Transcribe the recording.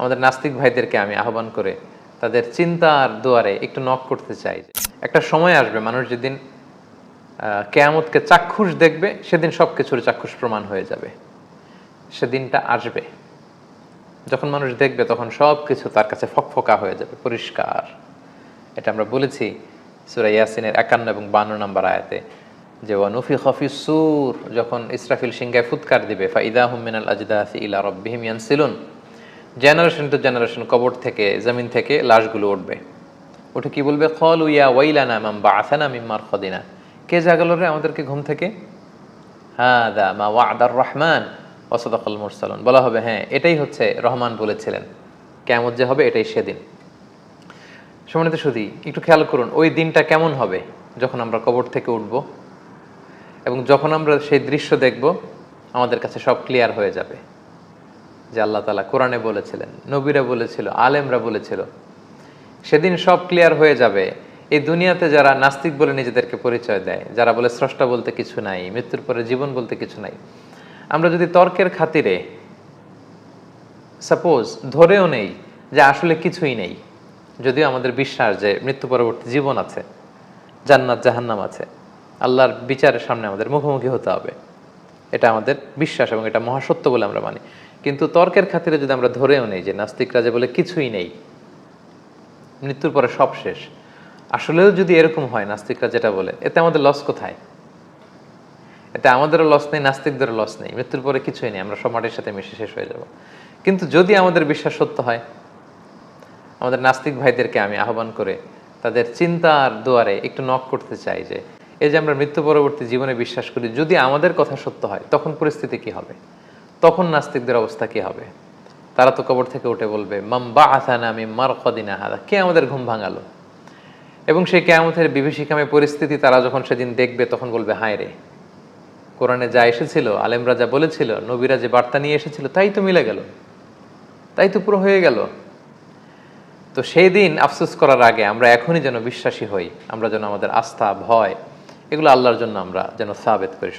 আমাদের নাস্তিক ভাইদেরকে আমি আহ্বান করে তাদের চিন্তার দুয়ারে একটু নক করতে চাই। একটা সময় আসবে, মানুষ যেদিন কেয়ামতকে চাক্ষুষ দেখবে, সেদিন সব কিছুর চাক্ষুষ প্রমাণ হয়ে যাবে। সেদিনটা আসবে। যখন মানুষ দেখবে, তখন সব কিছু তার কাছে ফকফকা হয়ে যাবে, পরিষ্কার। এটা আমরা বলেছি সুরা ইয়াসিনের একান্ন এবং বান্ন নম্বর আয়াতে যে ওয়ানুফি খফি সুর যখন ইসরাফিল সিংগায় ফুৎকার দিবে, ফাইদা হুমিনাল আজদাসি ইলা রব্বিহিম ইয়ানসিলুন জেনারেশন টু জেনারেশন কবর থেকে, জমিন থেকে লাশগুলো উঠবে। উঠে কি বলবে? খল উইয়া ওয়াইলানা মাম বা আসানা মিম্মার খদিনা কে জাগালো রে আমাদেরকে ঘুম থেকে? হ্যাঁ দা মা ওয়াদার রহমান ওসদাকল মুরসালন। বলা হবে হ্যাঁ এটাই হচ্ছে রহমান বলেছিলেন। কেমন যে হবে, এটাই সেদিন। সমানিত সুদী একটু খেয়াল করুন, ওই দিনটা কেমন হবে যখন আমরা কবর থেকে উঠব? এবং যখন আমরা সেই দৃশ্য দেখব, আমাদের কাছে সব ক্লিয়ার হয়ে যাবে। যে আল্লাহ তালা কোরআনে বলেছিলেন, নবীরা বলেছিল, আলেমরা বলেছিল, সেদিন সব ক্লিয়ার হয়ে যাবে। এই দুনিয়াতে যারা নাস্তিক বলে নিজেদেরকে পরিচয় দেয়, যারা বলে স্রষ্টা বলতে কিছু নাই, মৃত্যুর পরে জীবন বলতে কিছু নাই, আমরা যদি তর্কের খাতিরে সাপোজ ধরেও নেই যে আসলে কিছুই নেই, যদিও আমাদের বিশ্বাস যে মৃত্যু পরবর্তী জীবন আছে, জান্নাত, জাহান্নাম আছে, আল্লাহর বিচারের সামনে আমাদের মুখোমুখি হতে হবে। এটা আমাদের বিশ্বাস এবং এটা মহাসত্য বলে আমরা মানি। কিন্তু তর্কের খাতিরে যদি আমরা ধরেও নেই যে নাস্তিকরা যে বলে কিছুই নেই, মৃত্যুর পরে সব শেষ। আসলেও যদি এরকম হয় নাস্তিকরা যেটা বলে, এতে আমাদের লস কোথায়? এতে আমাদেরও লস নেই, নাস্তিকদেরও লস নেই, মৃত্যুর পরে কিছুই নেই, আমরা সব মাটির সাথে মিশে শেষ হয়ে যাব। কিন্তু যদি আমাদের বিশ্বাস সত্য হয়, আমাদের নাস্তিক ভাইদেরকে আমি আহ্বান করে তাদের চিন্তার দুয়ারে একটু নক করতে চাই যে, এই যে আমরা মৃত্যু পরবর্তী জীবনে বিশ্বাস করি, যদি আমাদের কথা সত্য হয়, তখন পরিস্থিতি কি হবে? তখন নাস্তিকদের অবস্থা কি হবে? তারা তো কবর থেকে উঠে বলবে মাম বা আসানা আমি মার কদিনা হাদা। কে আমাদের ঘুম ভাঙালো? এবং সেই কেয়ামতের বিভীষিকামে পরিস্থিতি তারা যখন সেদিন দেখবে, তখন বলবে, হায় রে, কোরআনে যা এসেছিল, আলেমরা যা বলেছিল, নবীরা যে বার্তা নিয়ে এসেছিল, তাই তো মিলে গেল, তাই তো পুরো হয়ে গেল। তো সেই দিন আফসোস করার আগে আমরা এখনই যেন বিশ্বাসী হই, আমরা যেন আমাদের আস্থা, ভয়, এগুলো আল্লাহর জন্য আমরা যেন সাবেত করি।